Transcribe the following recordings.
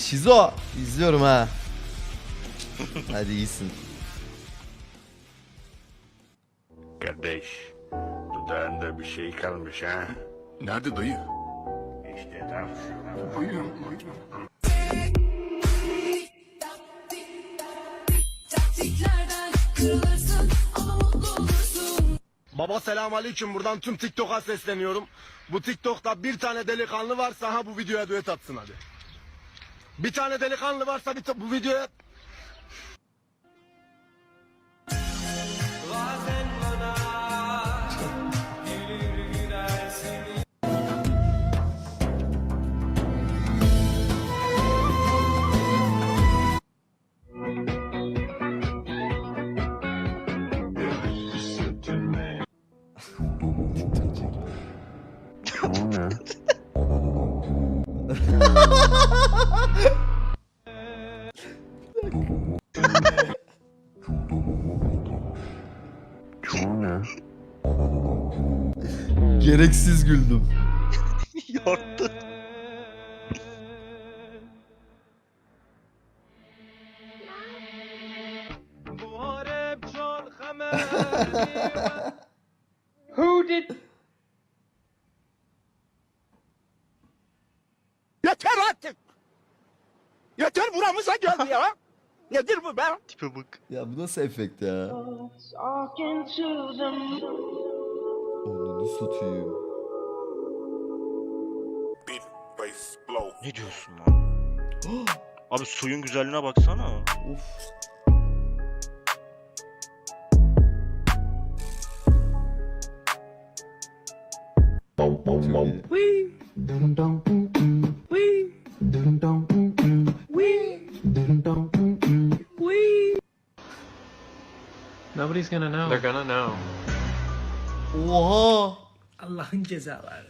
Şizo izliyorum ha. Hadi iyisin. Kardeş, dudağında bir şey kalmış ha? Nerede dayı? İşte tam şurada. Buyurun buyurun. Baba selam aleyküm buradan tüm TikTok'a sesleniyorum. Bu TikTok'ta bir tane delikanlı varsa ha bu videoya düet atsın hadi. Bir tane delikanlı varsa bir bu videoya Gereksiz güldüm. Yordu. Yeter artık! Yeter buramıza geldi ya! Nedir bu be? Tipe bak. Ya bu nasıl efekt ya? Onu satayım. Bass, blow. Ne diyorsun lan? Abi suyun güzelliğine baksana. Of. Çok iyi. Nobody's gonna know. They're gonna know. Oha. Allah'ın cezaları.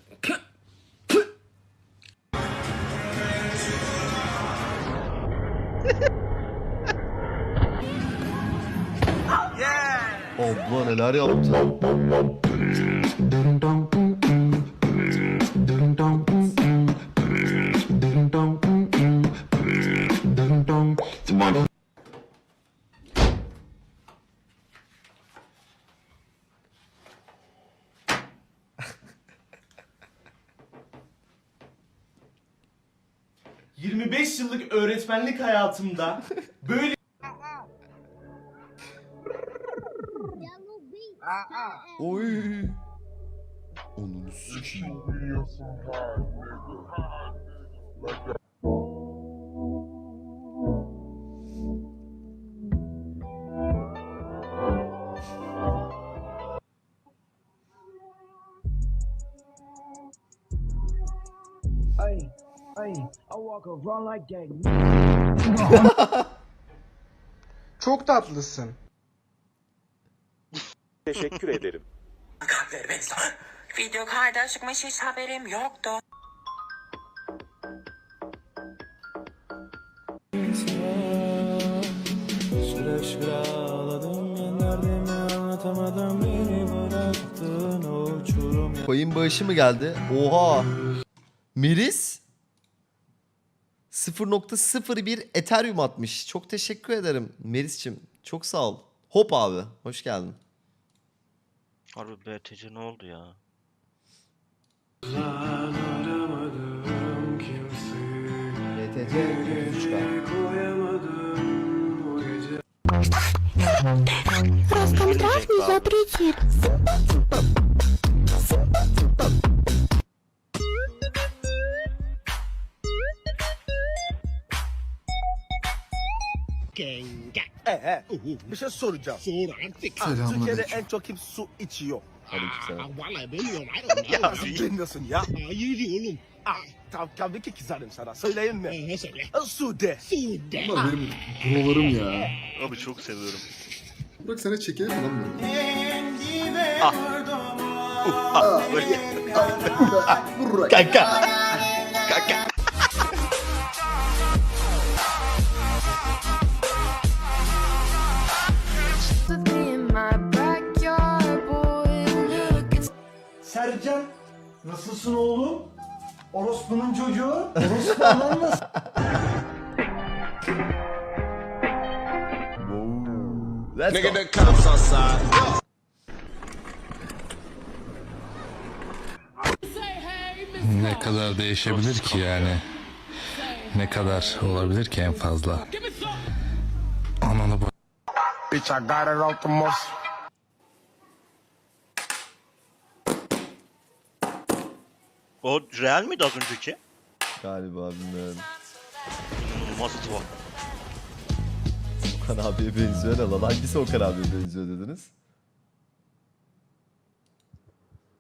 Yeah. Abla neler yaptı? 25 yıllık öğretmenlik hayatımda böyle Oy. Onu sikeyim. Çok tatlısın. Teşekkür ederim. Video kayda çıkmış hiç haberim yoktu. Coin bağışı mı geldi? Oha. Miris 0.01 Ethereum atmış. Çok teşekkür ederim Meris'cim. Çok sağ ol. Hop abi. Hoş geldin. Harbi BTC ne oldu ya? BTC 33K. Роскомтрав запретит. Ee, bir şey soracağım. Sor artık. Türkiye'de en çok kim su içiyor? Aleykümselam. Vallahi bilmiyorum. Nasıl bilmiyorsun ya? Hayır oğlum. Ah, tabii, tabii ki kızarım sana. Söyleyeyim mi? Ne söyle? Su de. Su de. Bunlar benim provalarım ya. Abi çok seviyorum. Bak sana çekelim lan böyle. Ah. Uh, ah, böyle. Burak. Kanka. Kanka. Sercan nasılsın oğlum? Orospu'nun çocuğu. Orospu anan nasıl? Let's Nigga. Ne kadar değişebilir ki yani? Ne kadar olabilir ki en fazla? Ananı bu. Bitch, I got it off the muscle. O real miydi az önceki? Galiba bilmiyorum. İnanılmaz o. Okan abiye benziyor ne lan? Hangisi Okan abiye benziyor dediniz?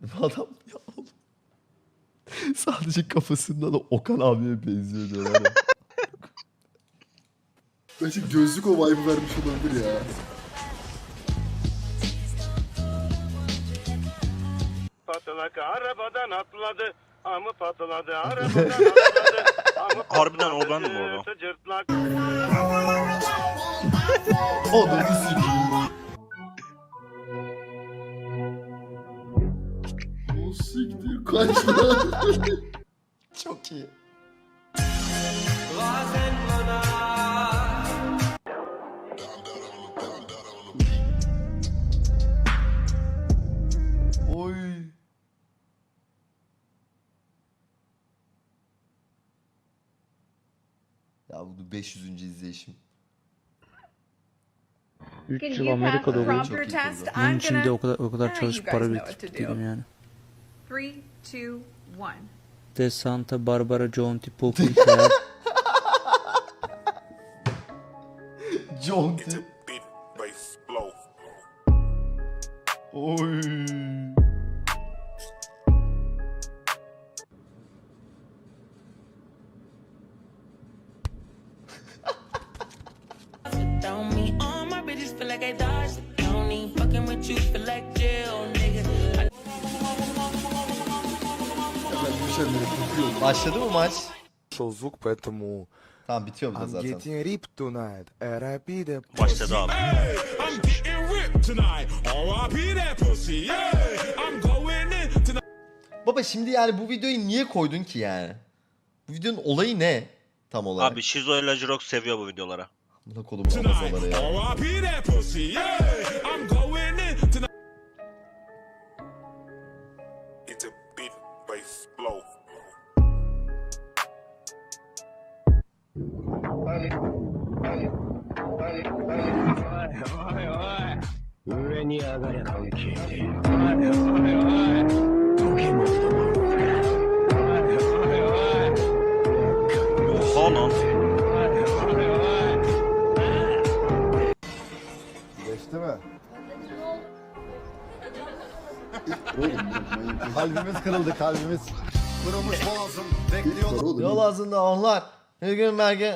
Adam ya oğlum. Sadece kafasında da Okan abiye benziyor diyorlar ya. Bence gözlük o vibe'ı vermiş olabilir ya. Patılaka arabadan atladı. Amı patladı arabadan atladı. Amı Harbiden o bendim bu arada. Sıcırtlak. Onu sikeyim. O siktir kaç lan. Çok iyi. Oy. Ya bu 500. izleyişim. 3 Can yıl Amerika'da kızım. Bunun için de o kadar o kadar çalışıp para biriktirdim do. yani. Three, two, one. De Santa Barbara County Pokunter. John Down me, all my bitches feel like I dodged the county. Fucking with you feel like jail, nigga. Ben düşenleri kokuyorum. Başladı mı maç? звук, поэтому Tamam bitiyor bu da zaten. ripped tonight. R.I.P. the Başladı abi. Baba şimdi yani bu videoyu niye koydun ki yani? Bu videonun olayı ne Tam olarak? Abi Şizo ile Jirox seviyor bu videolara. Buna kolumun amazaları ya. It's a beat bass blow. Oha Kalbimiz kırıldı kalbimiz. Var oğlum. Yol ağzında onlar. Bir gün belki